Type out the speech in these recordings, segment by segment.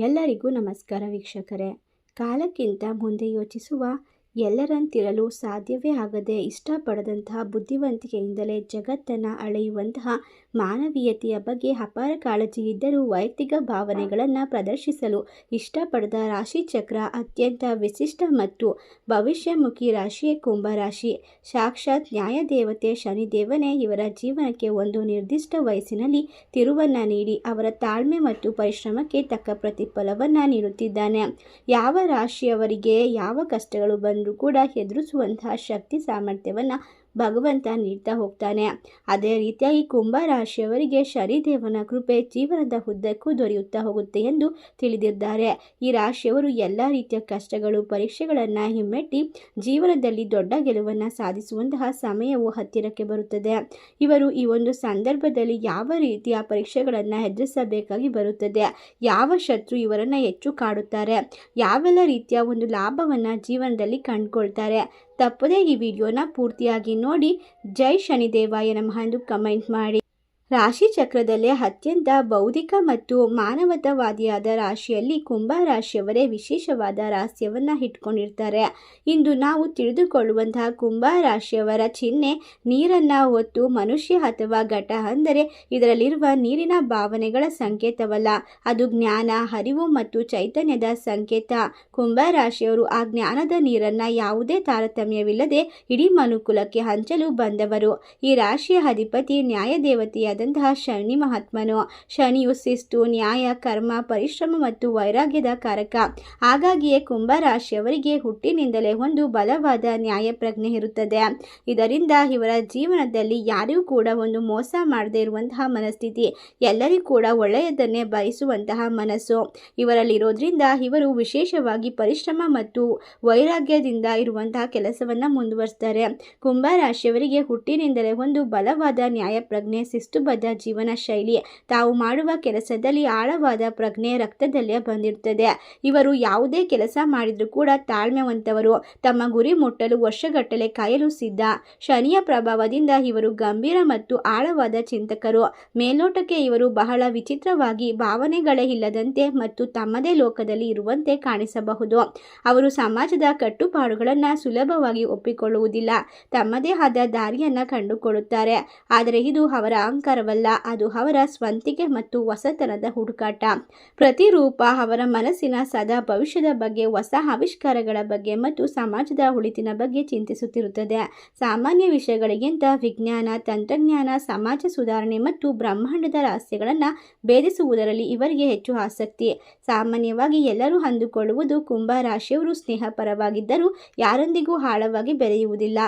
ಎಲ್ಲರಿಗೂ ನಮಸ್ಕಾರ ವೀಕ್ಷಕರೇ. ಕಾಲಕ್ಕಿಂತ ಮುಂದೆ ಯೋಚಿಸುವ ಎಲ್ಲರಂತಿರಲು ಸಾಧ್ಯವೇ ಆಗದೆ ಇಷ್ಟಪಡದಂತಹ ಬುದ್ಧಿವಂತಿಕೆಯಿಂದಲೇ ಜಗತ್ತನ್ನು ಅಳೆಯುವಂತಹ ಮಾನವೀಯತೆಯ ಬಗ್ಗೆ ಅಪಾರ ಕಾಳಜಿ ಇದ್ದರೂ ವೈಯಕ್ತಿಕ ಭಾವನೆಗಳನ್ನು ಪ್ರದರ್ಶಿಸಲು ಇಷ್ಟಪಡದ ರಾಶಿಚಕ್ರ ಅತ್ಯಂತ ವಿಶಿಷ್ಟ ಮತ್ತು ಭವಿಷ್ಯಮುಖಿ ರಾಶಿಯೇ ಕುಂಭರಾಶಿ ಸಾಕ್ಷಾತ್ ನ್ಯಾಯದೇವತೆ ಶನಿದೇವನೇ ಇವರ ಜೀವನಕ್ಕೆ ಒಂದು ನಿರ್ದಿಷ್ಟ ವಯಸ್ಸಿನಲ್ಲಿ ತಿರುವನ್ನು ನೀಡಿ ಅವರ ತಾಳ್ಮೆ ಮತ್ತು ಪರಿಶ್ರಮಕ್ಕೆ ತಕ್ಕ ಪ್ರತಿಫಲವನ್ನು ನೀಡುತ್ತಿದ್ದಾನೆ. ಯಾವ ರಾಶಿಯವರಿಗೆ ಯಾವ ಕಷ್ಟಗಳು ಬಂದರೂ ಕೂಡ ಎದುರಿಸುವಂತಹ ಶಕ್ತಿ ಸಾಮರ್ಥ್ಯವನ್ನು ಭಗವಂತ ನೀಡ್ತಾ ಹೋಗ್ತಾನೆ. ಅದೇ ರೀತಿಯಾಗಿ ಕುಂಭ ರಾಶಿಯವರಿಗೆ ಶನಿದೇವನ ಕೃಪೆ ಜೀವನದ ಉದ್ದಕ್ಕೂ ದೊರೆಯುತ್ತಾ ಹೋಗುತ್ತೆ ಎಂದು ತಿಳಿದಿದ್ದಾರೆ. ಈ ರಾಶಿಯವರು ಎಲ್ಲ ರೀತಿಯ ಕಷ್ಟಗಳು, ಪರೀಕ್ಷೆಗಳನ್ನು ಹಿಮ್ಮೆಟ್ಟಿ ಜೀವನದಲ್ಲಿ ದೊಡ್ಡ ಗೆಲುವನ್ನು ಸಾಧಿಸುವಂತಹ ಸಮಯವು ಹತ್ತಿರಕ್ಕೆ ಬರುತ್ತದೆ. ಇವರು ಈ ಒಂದು ಸಂದರ್ಭದಲ್ಲಿ ಯಾವ ರೀತಿಯ ಪರೀಕ್ಷೆಗಳನ್ನು ಎದುರಿಸಬೇಕಾಗಿ ಬರುತ್ತದೆ? ಯಾವ ಶತ್ರು ಇವರನ್ನು ಹೆಚ್ಚು ಕಾಡುತ್ತಾರೆ? ಯಾವೆಲ್ಲ ರೀತಿಯ ಒಂದು ಲಾಭವನ್ನು ಜೀವನದಲ್ಲಿ ಕಂಡುಕೊಳ್ತಾರೆ? ತಪ್ಪದೇ ಈ ವಿಡಿಯೋನ ಪೂರ್ತಿಯಾಗಿ ನೋಡಿ. ಜೈ ಶನಿದೇವಾಯ ನಮಃ ಎಂದು ಕಮೆಂಟ್ ಮಾಡಿ. ರಾಶಿ ಚಕ್ರದಲ್ಲೇ ಅತ್ಯಂತ ಬೌದ್ಧಿಕ ಮತ್ತು ಮಾನವತಾವಾದಿಯಾದ ರಾಶಿಯಲ್ಲಿ ಕುಂಭ ರಾಶಿಯವರೇ ವಿಶೇಷವಾದ ರಹಸ್ಯವನ್ನು ಇಟ್ಕೊಂಡಿರ್ತಾರೆ. ಇಂದು ನಾವು ತಿಳಿದುಕೊಳ್ಳುವಂತಹ ಕುಂಭ ರಾಶಿಯವರ ಚಿಹ್ನೆ ನೀರನ್ನು ಹೊತ್ತು ಮನುಷ್ಯ ಅಥವಾ ಘಟ ಅಂದರೆ ಇದರಲ್ಲಿರುವ ನೀರಿನ ಭಾವನೆಗಳ ಸಂಕೇತವಲ್ಲ. ಅದು ಜ್ಞಾನ, ಅರಿವು ಮತ್ತು ಚೈತನ್ಯದ ಸಂಕೇತ. ಕುಂಭ ರಾಶಿಯವರು ಆ ಜ್ಞಾನದ ನೀರನ್ನು ಯಾವುದೇ ತಾರತಮ್ಯವಿಲ್ಲದೆ ಇಡೀ ಮನುಕುಲಕ್ಕೆ ಹಂಚಲು ಬಂದವರು. ಈ ರಾಶಿಯ ಅಧಿಪತಿ ನ್ಯಾಯದೇವತೆಯಾದಂತಹ ಶನಿ ಮಹಾತ್ಮನು. ಶನಿಯು ಶಿಸ್ತು, ನ್ಯಾಯ, ಕರ್ಮ, ಪರಿಶ್ರಮ ಮತ್ತು ವೈರಾಗ್ಯದ ಕಾರಕ. ಹಾಗಾಗಿಯೇ ಕುಂಭರಾಶಿಯವರಿಗೆ ಹುಟ್ಟಿನಿಂದಲೇ ಒಂದು ಬಲವಾದ ನ್ಯಾಯ ಪ್ರಜ್ಞೆ ಇರುತ್ತದೆ. ಇದರಿಂದ ಇವರ ಜೀವನದಲ್ಲಿ ಯಾರಿಗೂ ಕೂಡ ಒಂದು ಮೋಸ ಮಾಡದೇ ಇರುವಂತಹ ಮನಸ್ಥಿತಿ, ಎಲ್ಲರಿಗೂ ಕೂಡ ಒಳ್ಳೆಯದನ್ನೇ ಬಯಸುವಂತಹ ಮನಸ್ಸು. ಇವರಲ್ಲಿರೋದ್ರಿಂದ ಇವರು ವಿಶೇಷವಾಗಿ ಪರಿಶ್ರಮ ಮತ್ತು ವೈರಾಗ್ಯದಿಂದ ಇರುವಂತಹ ಕೆಲಸವನ್ನು ಮುಂದುವರಿಸ್ತಾರೆ. ಕುಂಭ ರಾಶಿಯವರಿಗೆ ಹುಟ್ಟಿನಿಂದಲೇ ಒಂದು ಬಲವಾದ ನ್ಯಾಯ ಪ್ರಜ್ಞೆ ಶಿಸ್ತುಬದ್ಧ ಜೀವನ ಶೈಲಿ. ತಾವು ಮಾಡುವ ಕೆಲಸದಲ್ಲಿ ಆಳವಾದ ಪ್ರಜ್ಞೆ ರಕ್ತದಲ್ಲೇ ಬಂದಿರುತ್ತದೆ. ಇವರು ಯಾವುದೇ ಕೆಲಸ ಮಾಡಿದರೂ ಕೂಡ ತಾಳ್ಮೆವಂತವರು. ತಮ್ಮ ಗುರಿ ಮುಟ್ಟಲು ವರ್ಷಗಟ್ಟಲೆ ಕಾಯಲು ಸಿದ್ಧ. ಶನಿಯ ಪ್ರಭಾವದಿಂದ ಇವರು ಗಂಭೀರ ಮತ್ತು ಆಳವಾದ ಚಿಂತಕರು. ಮೇಲ್ನೋಟಕ್ಕೆ ಇವರು ಬಹಳ ವಿಚಿತ್ರವಾಗಿ ಭಾವನೆಗಳೇ ಇಲ್ಲದಂತೆ ಮತ್ತು ತಮ್ಮದೇ ಲೋಕದಲ್ಲಿ ಇರುವಂತೆ ಕಾಣಿಸಬಹುದು. ಅವರು ಸಮಾಜದ ಕಟ್ಟುಪಾಡುಗಳನ್ನು ಸುಲಭವಾಗಿ ಒಪ್ಪಿಕೊಳ್ಳುವುದಿಲ್ಲ. ತಮ್ಮದೇ ಆದ ದಾರಿಯನ್ನು ಕಂಡುಕೊಳ್ಳುತ್ತಾರೆ. ಆದರೆ ಇದು ಅವರ ಅಹಂಕಾರವಲ್ಲ ಅದು ಅವರ ಸ್ವಂತಿಕೆ ಮತ್ತು ಹೊಸತನದ ಹುಡುಕಾಟ. ಪ್ರತಿರೂಪ ಅವರ ಮನಸ್ಸಿನ ಸದಾ ಭವಿಷ್ಯದ ಬಗ್ಗೆ, ಹೊಸ ಆವಿಷ್ಕಾರಗಳ ಬಗ್ಗೆ ಮತ್ತು ಸಮಾಜದ ಉಳಿತಿನ ಬಗ್ಗೆ ಚಿಂತಿಸುತ್ತಿರುತ್ತದೆ. ಸಾಮಾನ್ಯ ವಿಷಯಗಳಿಗಿಂತ ವಿಜ್ಞಾನ, ತಂತ್ರಜ್ಞಾನ, ಸಮಾಜ ಸುಧಾರಣೆ ಮತ್ತು ಬ್ರಹ್ಮಾಂಡದ ರಹಸ್ಯಗಳನ್ನು ಭೇದಿಸುವುದರಲ್ಲಿ ಇವರಿಗೆ ಹೆಚ್ಚು ಆಸಕ್ತಿ. ಸಾಮಾನ್ಯವಾಗಿ ಎಲ್ಲರೂ ಅಂದುಕೊಳ್ಳುವುದು ಕುಂಭ ರಾಶಿಯವರು ಸ್ನೇಹಪರವಾಗಿದ್ದರೂ ಯಾರೊಂದಿಗೂ ಆಳವಾಗಿ ಬೆರೆಯುವುದಿಲ್ಲ.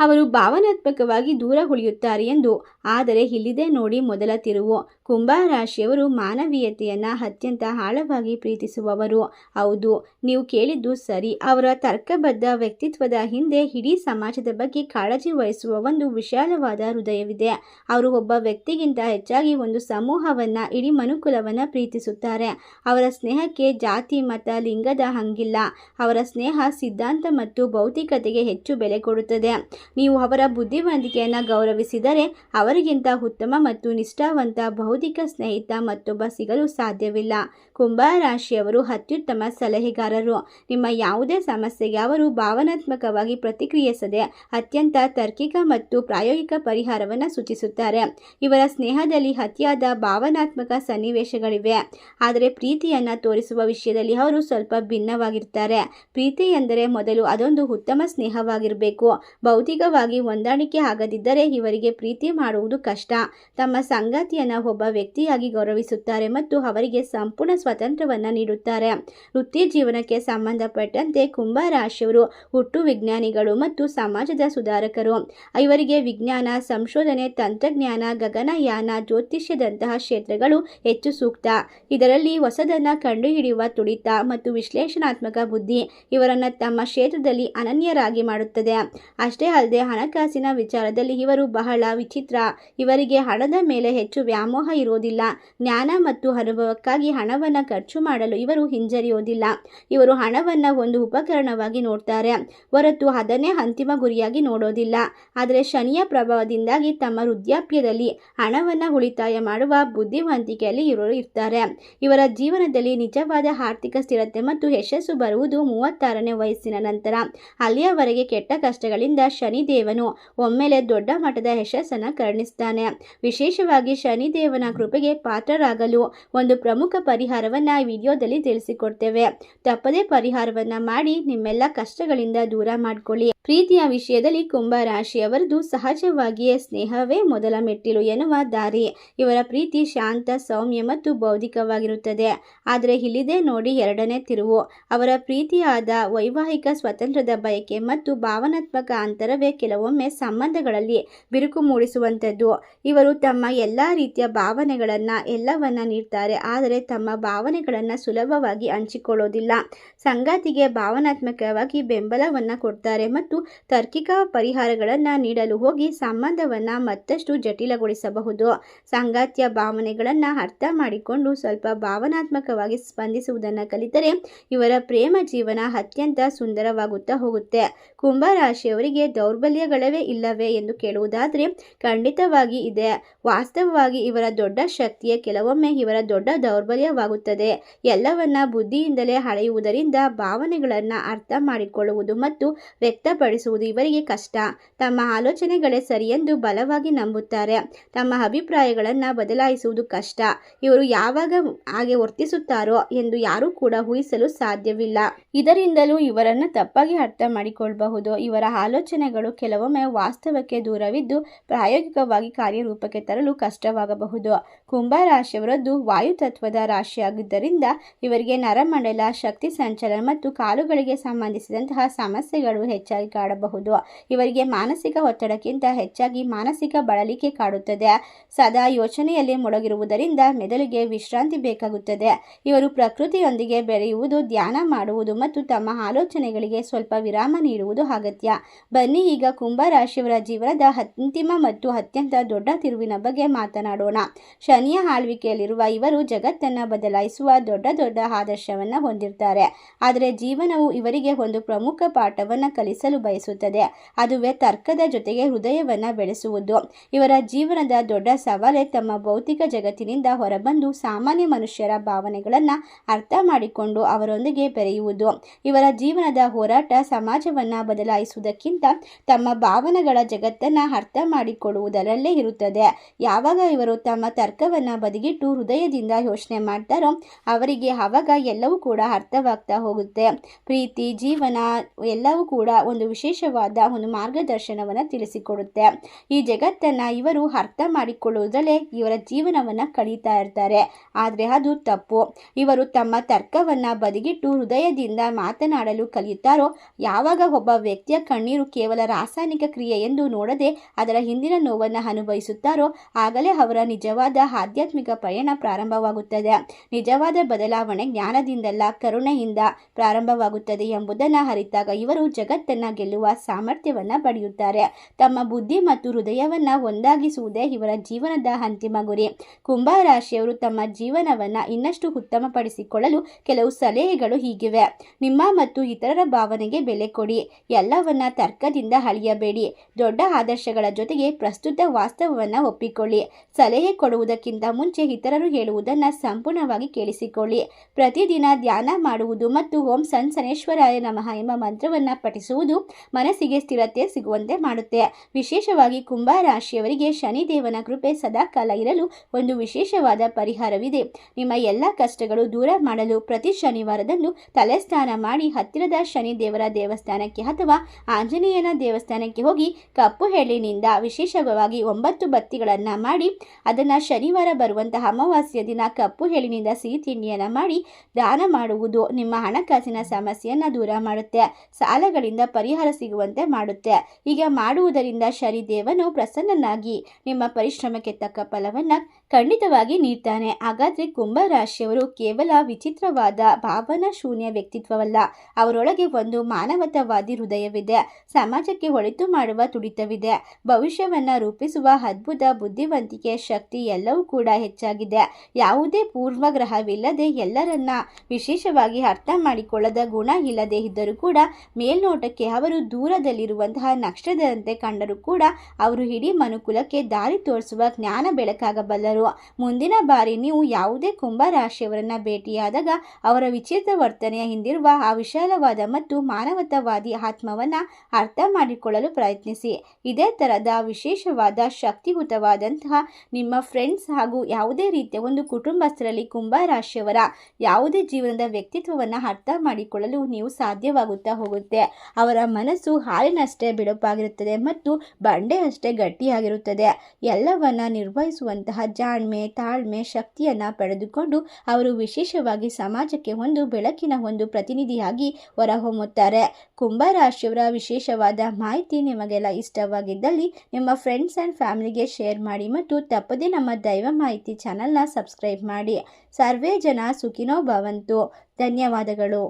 ಅವರು ಭಾವನಾತ್ಮಕವಾಗಿ ದೂರ ಉಳಿಯುತ್ತಾರೆ ಎಂದು. ಆದರೆ ಇಲ್ಲಿದೆ ನೋಡಿ ಮೊದಲ ತಿರುವು. ಕುಂಭ ರಾಶಿಯವರು ಮಾನವೀಯತೆಯನ್ನು ಅತ್ಯಂತ ಆಳವಾಗಿ ಪ್ರೀತಿಸುವವರು. ಹೌದು, ನೀವು ಕೇಳಿದ್ದು ಸರಿ. ಅವರ ತರ್ಕಬದ್ಧ ವ್ಯಕ್ತಿತ್ವದ ಹಿಂದೆ ಇಡೀ ಸಮಾಜದ ಬಗ್ಗೆ ಕಾಳಜಿ ವಹಿಸುವ ಒಂದು ವಿಶಾಲವಾದ ಹೃದಯವಿದೆ. ಅವರು ಒಬ್ಬ ವ್ಯಕ್ತಿಗಿಂತ ಹೆಚ್ಚಾಗಿ ಒಂದು ಸಮೂಹವನ್ನು, ಇಡೀ ಮನುಕುಲವನ್ನು ಪ್ರೀತಿಸುತ್ತಾರೆ. ಅವರ ಸ್ನೇಹಕ್ಕೆ ಜಾತಿ, ಮತ, ಲಿಂಗದ ಹಂಗಿಲ್ಲ. ಅವರ ಸ್ನೇಹ ಸಿದ್ಧಾಂತ ಮತ್ತು ಭೌತಿಕತೆಗೆ ಹೆಚ್ಚು ಬೆಲೆ ಕೊಡುತ್ತದೆ. ನೀವು ಅವರ ಬುದ್ಧಿವಂತಿಕೆಯನ್ನು ಗೌರವಿಸಿದರೆ ಅವರಿಗಿಂತ ಉತ್ತಮ ಮತ್ತು ನಿಷ್ಠಾವಂತ ಬೌದ್ಧಿಕ ಸ್ನೇಹಿತ ಮತ್ತೊಬ್ಬ ಸಿಗಲು ಸಾಧ್ಯವಿಲ್ಲ. ಕುಂಭ ರಾಶಿಯವರು ಅತ್ಯುತ್ತಮ ಸಲಹೆಗಾರರು. ನಿಮ್ಮ ಯಾವುದೇ ಸಮಸ್ಯೆಗೆ ಅವರು ಭಾವನಾತ್ಮಕವಾಗಿ ಪ್ರತಿಕ್ರಿಯಿಸದೆ ಅತ್ಯಂತ ತರ್ಕಿಕ ಮತ್ತು ಪ್ರಾಯೋಗಿಕ ಪರಿಹಾರವನ್ನು ಸೂಚಿಸುತ್ತಾರೆ. ಇವರ ಸ್ನೇಹದಲ್ಲಿ ಅತಿಯಾದ ಭಾವನಾತ್ಮಕ ಸನ್ನಿವೇಶಗಳಿವೆ. ಆದರೆ ಪ್ರೀತಿಯನ್ನು ತೋರಿಸುವ ವಿಷಯದಲ್ಲಿ ಅವರು ಸ್ವಲ್ಪ ಭಿನ್ನವಾಗಿರ್ತಾರೆ ಪ್ರೀತಿ ಎಂದರೆ ಮೊದಲು ಅದೊಂದು ಉತ್ತಮ ಸ್ನೇಹವಾಗಿರಬೇಕು. ಭೌತಿಕವಾಗಿ ಹೊಂದಾಣಿಕೆ ಆಗದಿದ್ದರೆ ಇವರಿಗೆ ಪ್ರೀತಿ ಮಾಡುವುದು ಕಷ್ಟ. ತಮ್ಮ ಸಂಗಾತಿಯನ್ನು ಒಬ್ಬ ವ್ಯಕ್ತಿಯಾಗಿ ಗೌರವಿಸುತ್ತಾರೆ ಮತ್ತು ಅವರಿಗೆ ಸಂಪೂರ್ಣ ಸ್ವಾತಂತ್ರ್ಯವನ್ನು ನೀಡುತ್ತಾರೆ. ವೃತ್ತಿ ಜೀವನಕ್ಕೆ ಸಂಬಂಧಪಟ್ಟಂತೆ ಕುಂಭ ರಾಶಿಯವರು ಹುಟ್ಟು ವಿಜ್ಞಾನಿಗಳು ಮತ್ತು ಸಮಾಜದ ಸುಧಾರಕರು. ಇವರಿಗೆ ವಿಜ್ಞಾನ, ಸಂಶೋಧನೆ, ತಂತ್ರಜ್ಞಾನ, ಗಗನಯಾನ, ಜ್ಯೋತಿಷ್ಯದಂತಹ ಕ್ಷೇತ್ರಗಳು ಹೆಚ್ಚು ಸೂಕ್ತ. ಇದರಲ್ಲಿ ಹೊಸದನ್ನು ಕಂಡುಹಿಡಿಯುವ ತುಡಿತ ಮತ್ತು ವಿಶ್ಲೇಷಣಾತ್ಮಕ ಬುದ್ಧಿ ಇವರನ್ನು ತಮ್ಮ ಕ್ಷೇತ್ರದಲ್ಲಿ ಅನನ್ಯರಾಗಿ ಮಾಡುತ್ತದೆ. ಅಷ್ಟೇ ಅಲ್ಲದೆ ಹಣಕಾಸಿನ ವಿಚಾರದಲ್ಲಿ ಇವರು ಬಹಳ ವಿಚಿತ್ರ. ಇವರಿಗೆ ಹಣ ಹಣದ ಮೇಲೆ ಹೆಚ್ಚು ವ್ಯಾಮೋಹ ಇರುವುದಿಲ್ಲ ಜ್ಞಾನ ಮತ್ತು ಅನುಭವಕ್ಕಾಗಿ ಹಣವನ್ನು ಖರ್ಚು ಮಾಡಲು ಇವರು ಹಿಂಜರಿಯೋದಿಲ್ಲ. ಇವರು ಹಣವನ್ನು ಒಂದು ಉಪಕರಣವಾಗಿ ನೋಡ್ತಾರೆ. ಹೊರತು ಅದನ್ನೇ ಅಂತಿಮ ಗುರಿಯಾಗಿ ನೋಡೋದಿಲ್ಲ. ಆದರೆ ಶನಿಯ ಪ್ರಭಾವದಿಂದಾಗಿ ತಮ್ಮ ವೃದ್ಧಾಪ್ಯದಲ್ಲಿ ಹಣವನ್ನು ಉಳಿತಾಯ ಮಾಡುವ ಬುದ್ಧಿವಂತಿಕೆಯಲ್ಲಿ ಇವರು ಇರ್ತಾರೆ. ಇವರ ಜೀವನದಲ್ಲಿ ನಿಜವಾದ ಆರ್ಥಿಕ ಸ್ಥಿರತೆ ಮತ್ತು ಯಶಸ್ಸು ಬರುವುದು ಮೂವತ್ತಾರನೇ ವಯಸ್ಸಿನ ನಂತರ. ಅಲ್ಲಿಯವರೆಗೆ ಕೆಟ್ಟ ಕಷ್ಟಗಳಿಂದ ಶನಿದೇವನು ಒಮ್ಮೆಲೆ ದೊಡ್ಡ ಮಟ್ಟದ ಯಶಸ್ಸನ್ನು ಕರುಣಿಸ್ತಾನೆ. ವಿಶೇಷವಾಗಿ ಶನಿದೇವನ ಕೃಪೆಗೆ ಪಾತ್ರರಾಗಲು ಒಂದು ಪ್ರಮುಖ ಪರಿಹಾರವನ್ನು ಈ ವಿಡಿಯೋದಲ್ಲಿ ತಿಳಿಸಿಕೊಡ್ತೇವೆ. ತಪ್ಪದೇ ಪರಿಹಾರವನ್ನು ಮಾಡಿ ನಿಮ್ಮೆಲ್ಲ ಕಷ್ಟಗಳಿಂದ ದೂರ ಮಾಡಿಕೊಳ್ಳಿ. ಪ್ರೀತಿಯ ವಿಷಯದಲ್ಲಿ ಕುಂಭ ರಾಶಿಯವರದು ಸಹಜವಾಗಿಯೇ ಸ್ನೇಹವೇ ಮೊದಲ ಮೆಟ್ಟಿಲು ಎನ್ನುವ ದಾರಿ. ಇವರ ಪ್ರೀತಿ ಶಾಂತ, ಸೌಮ್ಯ ಮತ್ತು ಬೌದ್ಧಿಕವಾಗಿರುತ್ತದೆ. ಆದರೆ ಇಲ್ಲಿದೆ ನೋಡಿ ಎರಡನೇ ತಿರುವು. ಅವರ ಪ್ರೀತಿಯಾದ ವೈವಾಹಿಕ ಸ್ವತಂತ್ರದ ಬಯಕೆ ಮತ್ತು ಭಾವನಾತ್ಮಕ ಅಂತರವೇ ಕೆಲವೊಮ್ಮೆ ಸಂಬಂಧಗಳಲ್ಲಿ ಬಿರುಕು ಮೂಡಿಸುವಂಥದ್ದು. ಇವರು ತಮ್ಮ ಎಲ್ಲ ರೀತಿಯ ಭಾವನೆಗಳನ್ನು ಎಲ್ಲವನ್ನ ನೀಡ್ತಾರೆ. ಆದರೆ ತಮ್ಮ ಭಾವನೆಗಳನ್ನು ಸುಲಭವಾಗಿ ಹಂಚಿಕೊಳ್ಳೋದಿಲ್ಲ. ಸಂಗಾತಿಗೆ ಭಾವನಾತ್ಮಕವಾಗಿ ಬೆಂಬಲವನ್ನು ಕೊಡ್ತಾರೆ ಮತ್ತು ತಾರ್ಕಿಕ ಪರಿಹಾರಗಳನ್ನು ನೀಡಲು ಹೋಗಿ ಸಂಬಂಧವನ್ನು ಮತ್ತಷ್ಟು ಜಟಿಲಗೊಳಿಸಬಹುದು. ಸಂಗಾತಿಯ ಭಾವನೆಗಳನ್ನು ಅರ್ಥ ಮಾಡಿಕೊಂಡು ಸ್ವಲ್ಪ ಭಾವನಾತ್ಮಕವಾಗಿ ಸ್ಪಂದಿಸುವುದನ್ನು ಕಲಿತರೆ ಇವರ ಪ್ರೇಮ ಜೀವನ ಅತ್ಯಂತ ಸುಂದರವಾಗುತ್ತಾ ಹೋಗುತ್ತೆ. ಕುಂಭರಾಶಿಯವರಿಗೆ ದೌರ್ಬಲ್ಯಗಳವೇ ಇಲ್ಲವೇ ಎಂದು ಕೇಳುವುದಾದರೆ ಖಂಡಿತವಾಗಿ ಇದೆ. ವಾಸ್ತವವಾಗಿ ಇವರ ದೊಡ್ಡ ಶಕ್ತಿಯೇ ಕೆಲವೊಮ್ಮೆ ಇವರ ದೊಡ್ಡ ದೌರ್ಬಲ್ಯವಾಗುತ್ತದೆ. ಎಲ್ಲವನ್ನ ಬುದ್ಧಿಯಿಂದಲೇ ಹಳೆಯುವುದರಿಂದ ಭಾವನೆಗಳನ್ನು ಅರ್ಥ ಮಾಡಿಕೊಳ್ಳುವುದು ಮತ್ತು ವ್ಯಕ್ತಪಡಿಸುವುದು ಇವರಿಗೆ ಕಷ್ಟ. ತಮ್ಮ ಆಲೋಚನೆಗಳೇ ಸರಿಯೆಂದು ಬಲವಾಗಿ ನಂಬುತ್ತಾರೆ. ತಮ್ಮ ಅಭಿಪ್ರಾಯಗಳನ್ನು ಬದಲಾಯಿಸುವುದು ಕಷ್ಟ. ಇವರು ಯಾವಾಗ ಹಾಗೆ ವರ್ತಿಸುತ್ತಾರೋ ಎಂದು ಯಾರೂ ಕೂಡ ಊಹಿಸಲು ಸಾಧ್ಯವಿಲ್ಲ. ಇದರಿಂದಲೂ ಇವರನ್ನು ತಪ್ಪಾಗಿ ಅರ್ಥ ಮಾಡಿಕೊಳ್ಳಬಹುದು ಇವರ ಆಲೋಚನೆಗಳು ಕೆಲವೊಮ್ಮೆ ವಾಸ್ತವಕ್ಕೆ ದೂರವಿದ್ದು ಪ್ರಾಯೋಗಿಕವಾಗಿ ಕಾರ್ಯರೂಪಕ್ಕೆ ತರಲು ಕಷ್ಟವಾಗಬಹುದು. ಕುಂಭ ರಾಶಿಯವರದ್ದು ವಾಯುತತ್ವದ ರಾಶಿಯಾಗಿದ್ದರಿಂದ ಇವರಿಗೆ ನರಮಂಡಲ, ಶಕ್ತಿ ಸಂಚಲನ ಮತ್ತು ಕಾಲುಗಳಿಗೆ ಸಂಬಂಧಿಸಿದಂತಹ ಸಮಸ್ಯೆಗಳು ಹೆಚ್ಚಾಗಿ ಕಾಡಬಹುದು. ಇವರಿಗೆ ಮಾನಸಿಕ ಒತ್ತಡಕ್ಕಿಂತ ಹೆಚ್ಚಾಗಿ ಮಾನಸಿಕ ಬಳಲಿಕೆ ಕಾಡುತ್ತದೆ. ಸದಾ ಯೋಚನೆಯಲ್ಲಿ ಮುಳುಗಿರುವುದರಿಂದ ಮೆದುಳಿಗೆ ವಿಶ್ರಾಂತಿ ಬೇಕಾಗುತ್ತದೆ. ಇವರು ಪ್ರಕೃತಿಯೊಂದಿಗೆ ಬೆರೆಯುವುದು, ಧ್ಯಾನ ಮಾಡುವುದು ಮತ್ತು ತಮ್ಮ ಆಲೋಚನೆಗಳಿಗೆ ಸ್ವಲ್ಪ ವಿರಾಮ ನೀಡುವುದು ಅಗತ್ಯ. ಬನ್ನಿ, ಈಗ ಕುಂಭ ರಾಶಿಯವರ ಜೀವನದ ಅಂತಿಮ ಮತ್ತು ಅತ್ಯಂತ ದೊಡ್ಡ ತಿರುವಿನ ಬಗ್ಗೆ ಮಾತನಾಡೋಣ. ಶನಿಯ ಆಳ್ವಿಕೆಯಲ್ಲಿರುವ ಇವರು ಜಗತ್ತನ್ನು ಬದಲಾಯಿಸುವ ದೊಡ್ಡ ದೊಡ್ಡ ಆದರ್ಶವನ್ನು ಹೊಂದಿರ್ತಾರೆ. ಆದರೆ ಜೀವನವು ಇವರಿಗೆ ಒಂದು ಪ್ರಮುಖ ಪಾಠವನ್ನು ಕಲಿಸಲು ಬಯಸುತ್ತದೆ. ಅದುವೇ ತರ್ಕದ ಜೊತೆಗೆ ಹೃದಯವನ್ನು ಬೆಳೆಸುವುದು. ಇವರ ಜೀವನದ ದೊಡ್ಡ ಸವಾಲೇ ತಮ್ಮ ಭೌತಿಕ ಜಗತ್ತಿನಿಂದ ಹೊರಬಂದು ಸಾಮಾನ್ಯ ಮನುಷ್ಯರ ಭಾವನೆಗಳನ್ನು ಅರ್ಥ ಮಾಡಿಕೊಂಡು ಅವರೊಂದಿಗೆ ಬೆರೆಯುವುದು. ಇವರ ಜೀವನದ ಹೋರಾಟ ಸಮಾಜವನ್ನು ಬದಲಾಯಿಸುವುದಕ್ಕಿಂತ ತಮ್ಮ ಭಾವನೆಗಳ ಜಗತ್ತನ್ನು ಅರ್ಥ ಮಾಡಿಕೊಳ್ಳುವುದರಲ್ಲೇ ಇರುತ್ತದೆ. ಯಾವಾಗ ಇವರು ತಮ್ಮ ತರ್ಕವನ್ನು ಬದಿಗಿಟ್ಟು ಹೃದಯದಿಂದ ಯೋಚನೆ ಮಾಡ್ತಾರೋ ಅವರಿಗೆ ಆವಾಗ ಎಲ್ಲವೂ ಕೂಡ ಅರ್ಥವಾಗ್ತಾ ಹೋಗುತ್ತೆ. ಪ್ರೀತಿ, ಜೀವನ ಎಲ್ಲವೂ ಕೂಡ ಒಂದು ವಿಶೇಷವಾದ ಒಂದು ಮಾರ್ಗದರ್ಶನವನ್ನು ತಿಳಿಸಿಕೊಡುತ್ತೆ. ಈ ಜಗತ್ತನ್ನು ಇವರು ಅರ್ಥ ಮಾಡಿಕೊಳ್ಳುವುದರಲ್ಲೇ ಇವರ ಜೀವನವನ್ನು ಕಳೀತಾ ಇರ್ತಾರೆ. ಆದರೆ ಅದು ತಪ್ಪು. ಇವರು ತಮ್ಮ ತರ್ಕವನ್ನು ಬದಿಗಿಟ್ಟು ಹೃದಯದಿಂದ ಮಾತನಾಡಲು ಕಲಿಯುತ್ತಾರೋ, ಯಾವಾಗ ಒಬ್ಬ ವ್ಯಕ್ತಿಯ ಕಣ್ಣೀರು ಕೇವಲ ರಾಸಾಯನಿಕ ಕ್ರಿಯೆ ಎಂದು ನೋಡದೆ ಅದರ ಹಿಂದಿನ ನೋವನ್ನು ಅನುಭವಿಸುತ್ತಾರೋ ಆಗಲೇ ಅವರ ನಿಜವಾದ ಆಧ್ಯಾತ್ಮಿಕ ಪಯಣ ಪ್ರಾರಂಭವಾಗುತ್ತದೆ. ನಿಜವಾದ ಬದಲಾವಣೆ ಜ್ಞಾನದಿಂದಲ್ಲ ಕರುಣೆಯಿಂದ ಪ್ರಾರಂಭವಾಗುತ್ತದೆ ಎಂಬುದನ್ನು ಅರಿತಾಗ ಇವರು ಜಗತ್ತನ್ನು ಗೆಲ್ಲುವ ಸಾಮರ್ಥ್ಯವನ್ನು ಪಡೆಯುತ್ತಾರೆ. ತಮ್ಮ ಬುದ್ಧಿ ಮತ್ತು ಹೃದಯವನ್ನು ಒಂದಾಗಿಸುವುದೇ ಇವರ ಜೀವನದ ಅಂತಿಮ ಗುರಿ. ಕುಂಭ ರಾಶಿಯವರು ತಮ್ಮ ಜೀವನವನ್ನು ಇನ್ನಷ್ಟು ಉತ್ತಮಪಡಿಸಿಕೊಳ್ಳಲು ಕೆಲವು ಸಲಹೆಗಳು ಹೀಗಿವೆ. ನಿಮ್ಮ ಮತ್ತು ಇತರರ ಭಾವನೆಗೆ ಬೆಲೆ ಕೊಡಿ. ಎಲ್ಲವನ್ನ ತರ್ಕದಿಂದ ಅಳಿಯಬೇಡಿ. ದೊಡ್ಡ ಆದರ್ಶಗಳ ಜೊತೆಗೆ ಪ್ರಸ್ತುತ ವಾಸ್ತವವನ್ನು ಒಪ್ಪಿಕೊಳ್ಳಿ. ಸಲಹೆ ಕೊಡುವುದಕ್ಕಿಂತ ಮುಂಚೆ ಇತರರು ಹೇಳುವುದನ್ನು ಸಂಪೂರ್ಣವಾಗಿ ಕೇಳಿಸಿಕೊಳ್ಳಿ. ಪ್ರತಿದಿನ ಧ್ಯಾನ ಮಾಡುವುದು ಮತ್ತು ಓಂ ಸಂಸನೇಶ್ವರಾಯ ನಮಃ ಎಂಬ ಮಂತ್ರವನ್ನು ಪಠಿಸುವುದು ಮನಸ್ಸಿಗೆ ಸ್ಥಿರತೆ ಸಿಗುವಂತೆ ಮಾಡುತ್ತೆ. ವಿಶೇಷವಾಗಿ ಕುಂಭ ರಾಶಿಯವರಿಗೆ ಶನಿದೇವನ ಕೃಪೆ ಸದಾಕಾಲ ಇರಲು ಒಂದು ವಿಶೇಷವಾದ ಪರಿಹಾರವಿದೆ. ನಿಮ್ಮ ಎಲ್ಲ ಕಷ್ಟಗಳು ದೂರ ಮಾಡಲು ಪ್ರತಿ ಶನಿವಾರದಂದು ತಲೆಸ್ನಾನ ಮಾಡಿ ಹತ್ತಿರದ ಶನಿ ದೇವರ ದೇವಸ್ಥಾನಕ್ಕೆ ಅಥವಾ ಆಂಜನೇಯನ ದೇವಸ್ಥಾನಕ್ಕೆ ಹೋಗಿ ಕಪ್ಪು ಎಳ್ಳಿನಿಂದ ವಿಶೇಷವಾಗಿ ಒಂಬತ್ತು ಬತ್ತಿಗಳನ್ನು ಮಾಡಿ, ಅದನ್ನು ಶನಿವಾರ ಬರುವಂತಹ ಅಮಾವಾಸ್ಯ ದಿನ ಕಪ್ಪು ಹೇಳಿನಿಂದ ಸಿಹಿ ತಿಂಡಿಯನ್ನು ಮಾಡಿ ದಾನ ಮಾಡುವುದು ನಿಮ್ಮ ಹಣಕಾಸಿನ ಸಮಸ್ಯೆಯನ್ನು ದೂರ ಮಾಡುತ್ತೆ, ಸಾಲಗಳಿಂದ ಪರಿಹಾರ ಸಿಗುವಂತೆ ಮಾಡುತ್ತೆ. ಹೀಗೆ ಮಾಡುವುದರಿಂದ ಶನಿದೇವನು ಪ್ರಸನ್ನನಾಗಿ ನಿಮ್ಮ ಪರಿಶ್ರಮಕ್ಕೆ ತಕ್ಕ ಫಲವನ್ನು ಖಂಡಿತವಾಗಿ ನೀಡ್ತಾನೆ. ಹಾಗಾದರೆ ಕುಂಭ ರಾಶಿಯವರು ಕೇವಲ ವಿಚಿತ್ರವಾದ ಭಾವನಾ ಶೂನ್ಯ ವ್ಯಕ್ತಿತ್ವವಲ್ಲ. ಅವರೊಳಗೆ ಒಂದು ಮಾನವತಾವಾದಿ ಹೃದಯವಿದೆ. ಸಮಾಜಕ್ಕೆ ಒಳಿತು ಮಾಡುವ ತುಡಿತವಿದೆ. ಭವಿಷ್ಯವನ್ನ ರೂಪಿಸುವ ಅದ್ಭುತ ಬುದ್ಧಿವಂತಿಕೆ ಶಕ್ತಿ ಎಲ್ಲವೂ ಕೂಡ ಹೆಚ್ಚಾಗಿದೆ. ಯಾವುದೇ ಪೂರ್ವಗ್ರಹವಿಲ್ಲದೆ ಎಲ್ಲರನ್ನ ವಿಶೇಷವಾಗಿ ಅರ್ಥ ಮಾಡಿಕೊಳ್ಳದ ಗುಣ ಇಲ್ಲದೆ ಇದ್ದರೂ ಕೂಡ ಮೇಲ್ನೋಟಕ್ಕೆ ಅವರು ದೂರದಲ್ಲಿರುವಂತಹ ನಕ್ಷತ್ರದಂತೆ ಕಂಡರೂ ಕೂಡ ಅವರು ಇಡೀ ಮನುಕುಲಕ್ಕೆ ದಾರಿ ತೋರಿಸುವ ಜ್ಞಾನ ಬೆಳಕಾಗಬಲ್ಲರು. ಮುಂದಿನ ಬಾರಿ ನೀವು ಯಾವುದೇ ಕುಂಭ ರಾಶಿಯವರನ್ನ ಭೇಟಿಯಾದಾಗ ಅವರ ವಿಚಿತ್ರ ವರ್ತನೆಯ ಹಿಂದಿರುವ ಆ ವಿಶಾಲವಾದ ಮತ್ತು ಮಾನವತಾವಾದಿ ಆತ್ಮವನ್ನ ಅರ್ಥ ಮಾಡಿಕೊಳ್ಳಲು ಪ್ರಯತ್ನಿಸಿ. ಇದೇ ತರಹದ ವಿಶೇಷವಾದ ಶಕ್ತಿಯುತವಾದಂತಹ ನಿಮ್ಮ ಫ್ರೆಂಡ್ಸ್ ಹಾಗೂ ಯಾವುದೇ ರೀತಿಯ ಒಂದು ಕುಟುಂಬಸ್ಥರಲ್ಲಿ ಕುಂಭ ರಾಶಿಯವರ ಯಾವುದೇ ಜೀವನದ ವ್ಯಕ್ತಿತ್ವವನ್ನು ಅರ್ಥ ಮಾಡಿಕೊಳ್ಳಲು ನೀವು ಸಾಧ್ಯವಾಗುತ್ತಾ ಹೋಗುತ್ತೆ. ಅವರ ಮನಸ್ಸು ಹಾಲಿನಷ್ಟೇ ಬಿಡುಪಾಗಿರುತ್ತದೆ ಮತ್ತು ಬಂಡೆ ಅಷ್ಟೇ ಗಟ್ಟಿಯಾಗಿರುತ್ತದೆ. ಎಲ್ಲವನ್ನ ನಿರ್ವಹಿಸುವಂತಹ ಜಾಣ್ಮೆ ತಾಳ್ಮೆ ಶಕ್ತಿಯನ್ನು ಪಡೆದುಕೊಂಡು ಅವರು ವಿಶೇಷವಾಗಿ ಸಮಾಜಕ್ಕೆ ಒಂದು ಬೆಳಕಿನ ಒಂದು ಪ್ರತಿನಿಧಿಯಾಗಿ ಹೊರಹೊಮ್ಮುತ್ತಾರೆ. ಕುಂಭರಾಶಿಯವರ ವಿಶೇಷವಾದ ಮಾಹಿತಿ ನಿಮಗೆಲ್ಲ ಇಷ್ಟವಾಗಿದ್ದಲ್ಲಿ ನಿಮ್ಮ ಫ್ರೆಂಡ್ಸ್ ಆ್ಯಂಡ್ ಫ್ಯಾಮಿಲಿಗೆ ಶೇರ್ ಮಾಡಿ ಮತ್ತು ತಪ್ಪದೇ ನಮ್ಮ ದೈವ ಮಾಹಿತಿ ಚಾನಲ್ನ ಸಬ್ಸ್ಕ್ರೈಬ್ ಮಾಡಿ. ಸರ್ವೇ ಜನ ಸುಖಿನೋ ಭವಂತು. ಧನ್ಯವಾದಗಳು.